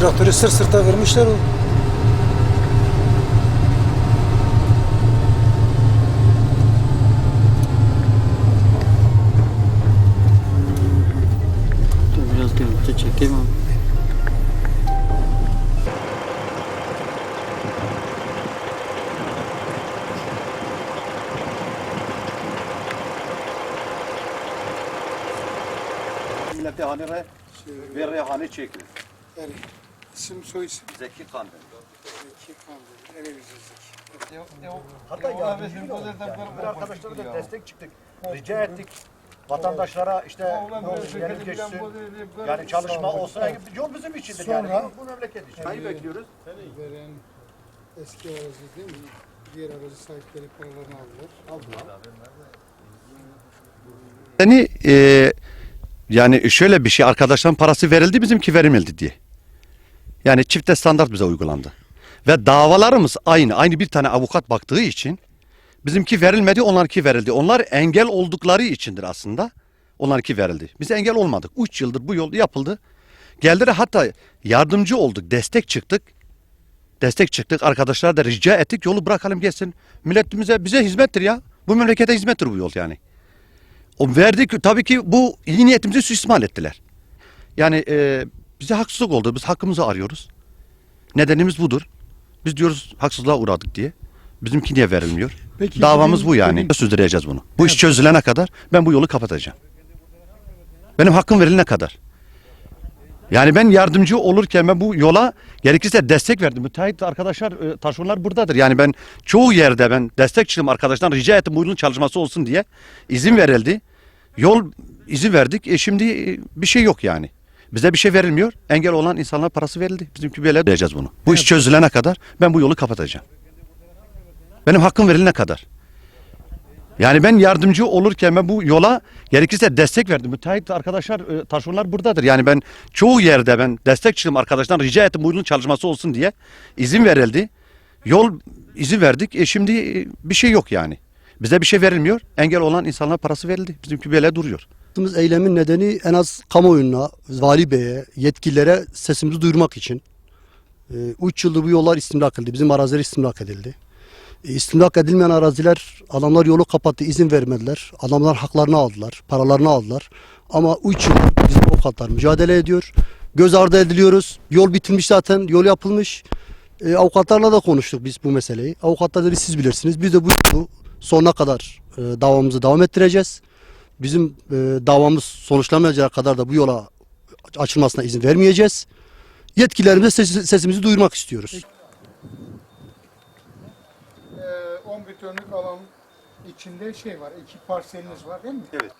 Traktörü sır sırta vermişler o. Dur biraz görüntü çekeyim abi. Millete hani re ve rehane çekiyor. Yani isim soy isim. Zeki Kandil. Zeki Kandil. Ele Zeki. Hatta yardımcı olduk yani. Bir arkadaşlara da destek çıktık. Rica ettik. Vatandaşlara işte yeni geçsin. Yani çalışma olsa yol bizim içindir yani. Sonra- Bu memleket için. Neyi bekliyoruz? Veren eski arazi değil mi? Diğer arazi sahipleri paralarını aldılar. Yani e, yani şöyle bir şey arkadaşların parası verildi bizimki verilmedi diye. Yani çifte standart bize uygulandı. Ve davalarımız aynı. Aynı bir tane avukat baktığı için bizimki verilmedi onlarki verildi. Onlar engel oldukları içindir aslında. Onlarki verildi. Biz engel olmadık. 3 yıldır bu yol yapıldı. Geldiler hatta yardımcı olduk. Destek çıktık. Destek çıktık. Arkadaşlar da rica ettik. Yolu bırakalım geçsin. Milletimize bize hizmettir ya. Bu memlekete hizmettir bu yol yani. O verdik tabii ki bu iyi niyetimizi suistimal ettiler. Yani e, bize haksızlık oldu. Biz hakkımızı arıyoruz. Nedenimiz budur. Biz diyoruz haksızlığa uğradık diye. Bizimki niye verilmiyor? Peki, Davamız bu yani. bugün- Sürdüreceğiz bunu. Bu iş çözülene kadar ben bu yolu kapatacağım. Benim hakkım verilene kadar. Yani ben yardımcı olurken ben bu yola gerekirse destek verdim. Müteahhit arkadaşlar, e, taşeronlar buradadır. Yani ben çoğu yerde ben destek çıktım arkadaşlar rica ettim bu yolun çalışması olsun diye. izin verildi. Yol izin verdik. E şimdi e, bir şey yok yani. Bize bir şey verilmiyor. Engel olan insanlara parası verildi. Bizimki böyle diyeceğiz bunu. Bu iş çözülene kadar ben bu yolu kapatacağım. Benim hakkım verilene kadar. Yani ben yardımcı olurken ben bu yola gerekirse destek verdim. Müteahhit arkadaşlar, e, taşeronlar buradadır. Yani ben çoğu yerde ben destek çıktım arkadaşlar rica ettim bu yolun çalışması olsun diye. izin verildi. Yol izin verdik. E şimdi e, bir şey yok yani. Bize bir şey verilmiyor. Engel olan insanlara parası verildi. Bizimki böyle duruyor. Yaptığımız eylemin nedeni en az kamuoyuna, vali beye, yetkililere sesimizi duyurmak için. 3 yıldır bu yollar istimlak edildi. Bizim araziler istimlak edildi. E, istimlak edilmeyen araziler, adamlar yolu kapattı, izin vermediler. Adamlar haklarını aldılar, paralarını aldılar. Ama 3 yıldır bizim avukatlar mücadele ediyor. Göz ardı ediliyoruz. Yol bitilmiş zaten, yol yapılmış. E, avukatlarla da konuştuk biz bu meseleyi. Avukatlar dedi siz bilirsiniz. Biz de bu yolu sonuna kadar e, davamızı devam ettireceğiz. Bizim e, davamız sonuçlanmayacağı kadar da bu yola açılmasına izin vermeyeceğiz. Yetkililerimize ses- sesimizi duyurmak istiyoruz. Ee, 11 dönümlük alan içinde şey var. iki parseliniz var değil mi? Evet.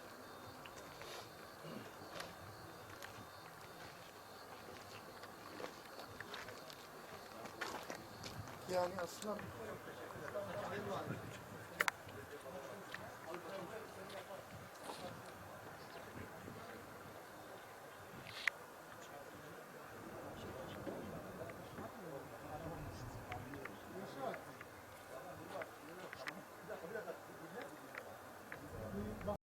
Yani aslında